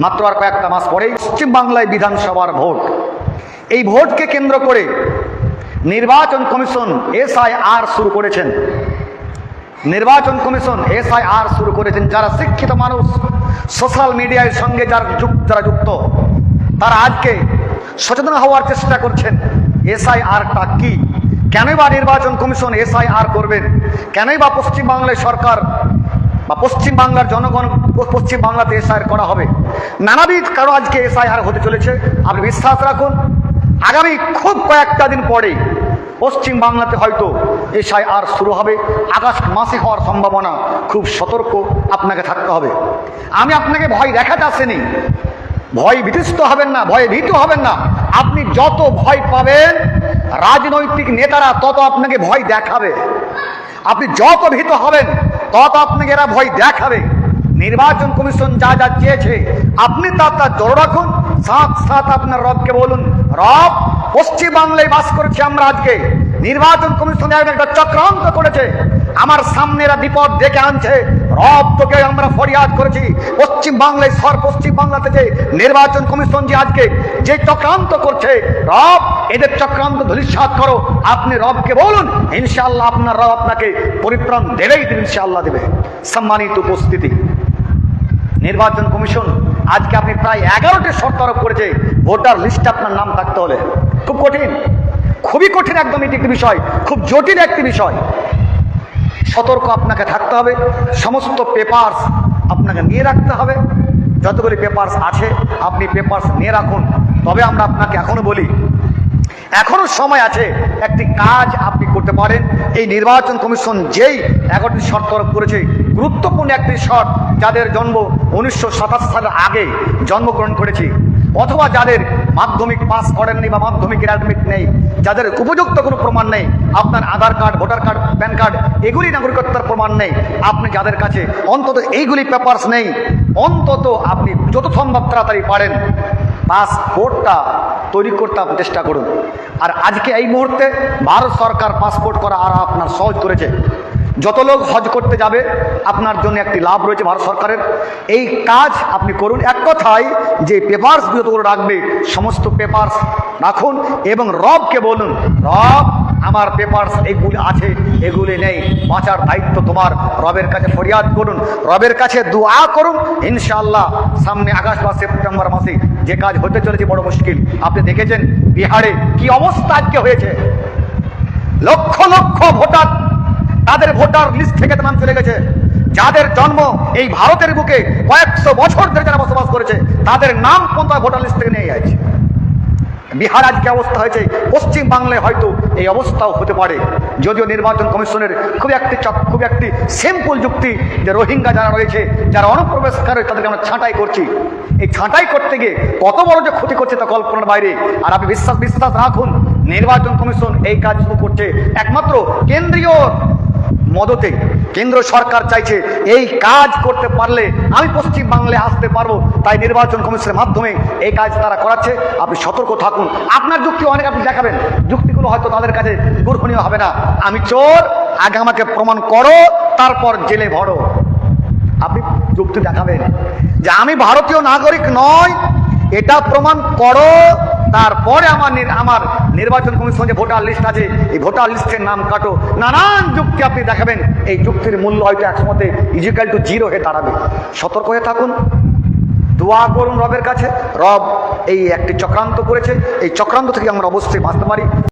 মাত্র আর কয়েকটা মাস পরেই পশ্চিমবাংলায় বিধানসভার ভোট। এই ভোটকে কেন্দ্র করে নির্বাচন কমিশন এসআইআর শুরু করেছেন। নির্বাচন কমিশন এসআইআর শুরু করেছেন। যারা শিক্ষিত মানুষ, সোশ্যাল মিডিয়ার সঙ্গে যারা যুক্ত যারা যুক্ত, তারা আজকে সচেতন হওয়ার চেষ্টা করছেন, এসআইআরটা কি? কেনই বা নির্বাচন কমিশন এসআইআর করবেন? কেনই বা পশ্চিমবাংলায় সরকার বা পশ্চিমবাংলার জনগণ পশ্চিম বাংলাতে এসআইআর করা হবে। নানাবিধ কারও আজকে এসআইআর হতে চলেছে। আপনি বিশ্বাস রাখুন, আগামী খুব কয়েকটা দিন পরে পশ্চিম বাংলাতে হয়তো এসআইআর শুরু হবে। আগস্ট মাসে হওয়ার সম্ভাবনা খুব সতর্ক আপনাকে থাকতে হবে। আমি আপনাকে ভয় দেখাতে আসেনি। ভয় বিতস্ত হবেন না, ভয়ে ভীত হবেন না। আপনি যত ভয় পাবেন, রাজনৈতিক নেতারা তত আপনাকে ভয় দেখাবে। আপনি যত ভীত হবেন তত আপনাকে এরা ভয় দেখাবে। নির্বাচন কমিশন যা যা চেয়েছে, আপনি তা তা জোর রাখুন। সাথ সাথ আপনার রবকে বলুন, রব পশ্চিম বাংলায় বাস করছি আমরা আজকে। নির্বাচন কমিশন একটা চক্রান্ত করেছে। আমার সামনে এরা বিপদ ডেকে আনছে। রব তোকে আমরা ফরিয়াদ করেছি। পশ্চিম বাংলায় সর পশ্চিম বাংলাতে যে নির্বাচন কমিশন যে আজকে যে চক্রান্ত করছে, রব, এদের চক্রান্ত ধূলিসাৎ করো। আপনি রবকে বলুন ইনশাল্লাহ আপনার রব আপনাকে পরিত্রাণ দেবেই দেবে ইনশাআল্লাহ দেবে। সম্মানিত উপস্থিতি। নির্বাচন কমিশন, আজকে আপনি প্রায় এগারোটি শর্ত আরোপ করেছে। ভোটার লিস্টে আপনার নাম থাকতে হলে। খুব কঠিন। খুবই কঠিন একদম এটি একটি বিষয়, খুব জটিল একটি বিষয়। সতর্ক আপনাকে থাকতে হবে, সমস্ত পেপারস আপনাকে নিয়ে রাখতে হবে। যতগুলি পেপারস আছে, আপনি পেপারস নিয়ে রাখুন। তবে আমরা আপনাকে এখনও বলি, এখনও সময় আছে, একটি কাজ আপনি করতে পারেন। এই নির্বাচন কমিশন যেই এগারোটি শর্ত আরোপ করেছে, গুরুত্বপূর্ণ একটি শর্ত, যাদের জন্ম উনিশশো সাতাশ সালের আগে জন্মগ্রহণ করেছে। অথবা যাদের মাধ্যমিক পাস করেননি বা মাধ্যমিক অ্যাডমিট নেই, যাদের উপযুক্ত কোনো প্রমাণ নেই, আপনার Aadhaar card, voter card, PAN card, এগুলি নাগরিকত্বের প্রমাণ নেই। আপনি যাদের কাছে অন্তত এইগুলি পেপারস নেই, অন্তত আপনি যত সম্ভব তাড়াতাড়ি পারেন। পাসপোর্টটা তৈরি করতে আপনি চেষ্টা করুন। আর আজকে এই মুহূর্তে ভারত সরকার পাসপোর্ট করা আর আপনার সহজ করেছে। যত লোক হজ করতে যাবে, আপনার জন্য একটি লাভ রয়েছে ভারত সরকারের। এই কাজ আপনি করুন। এক কথায়, যে পেপার্সগুলো তো রাখবে, সমস্ত পেপার্স রাখুন এবং রবকে বলুন, রব, আমার পেপার্স এগুলি আছে, এগুলি নেই। বাঁচার দায়িত্ব তোমার। রবের কাছে ফরিয়াদ করুন। রবের কাছে দোয়া করুন। ইনশাআল্লাহ, সামনে আগস্ট বা সেপ্টেম্বর মাসে যে কাজ হতে চলেছে, বড় মুশকিল। আপনি দেখেছেন বিহারে কি অবস্থা আজকে হয়েছে? লক্ষ লক্ষ ভোটার তাদের ভোটার লিস্ট থেকে নাম চলে গেছে। যাদের জন্ম এই ভারতের বুকে কয়েকশো বছর ধরে যারা বসবাস করেছে, তাদের নাম পর্যন্ত ভোটার লিস্ট থেকে নিয়ে যাচ্ছে বিহার আজকে অবস্থা হয়েছে, পশ্চিম বাংলায় হয়তো এই অবস্থাও হতে পারে। যদিও নির্বাচন কমিশনের খুব একটি খুব একটি সিম্পল যুক্তি যে রোহিঙ্গা যারা রয়েছে, যারা অনুপ্রবেশকারী, তাদেরকে আমরা ছাঁটাই করছি। এই ছাঁটাই করতে গিয়ে কত বড় যে ক্ষতি করছে তা কল্পনার বাইরে। আর আপনি বিশ্বাস বিশ্বাস রাখুন, নির্বাচন কমিশন এই কাজ করছে একমাত্র কেন্দ্রীয় মদতে কেন্দ্র সরকার চাইছে এই কাজ করতে পারলে আমি পশ্চিম বাংলায় আসতে পারব। তাই নির্বাচন কমিশনের মাধ্যমে এই কাজ তারা করাচ্ছে। আপনি সতর্ক থাকুন। আপনার যুক্তি অনেক আপনি দেখাবেন। যুক্তিগুলো হয়তো তাদের কাছে গ্রহণীয় হবে না। আমি চোর, আগে আমাকে প্রমাণ করো, তারপর জেলে ভরো। আপনি যুক্তি দেখাবেন যে আমি ভারতীয় নাগরিক নয় এটা প্রমাণ করো, তারপরে আমার আমার নির্বাচন কমিশন যে ভোটার লিস্ট আছে, এই ভোটার লিস্টের নাম কাটো। নানান যুক্তি আপনি দেখাবেন, এই যুক্তির মূল্য হয়তো একসমতে ইজিক্যাল টু জিরো হয়ে দাঁড়াবে। সতর্ক হয়ে থাকুন, দোয়া করুন রবের কাছে। রব এই একটি চক্রান্ত করেছে, এই চক্রান্ত থেকে আমরা অবশ্যই বাঁচতে পারি।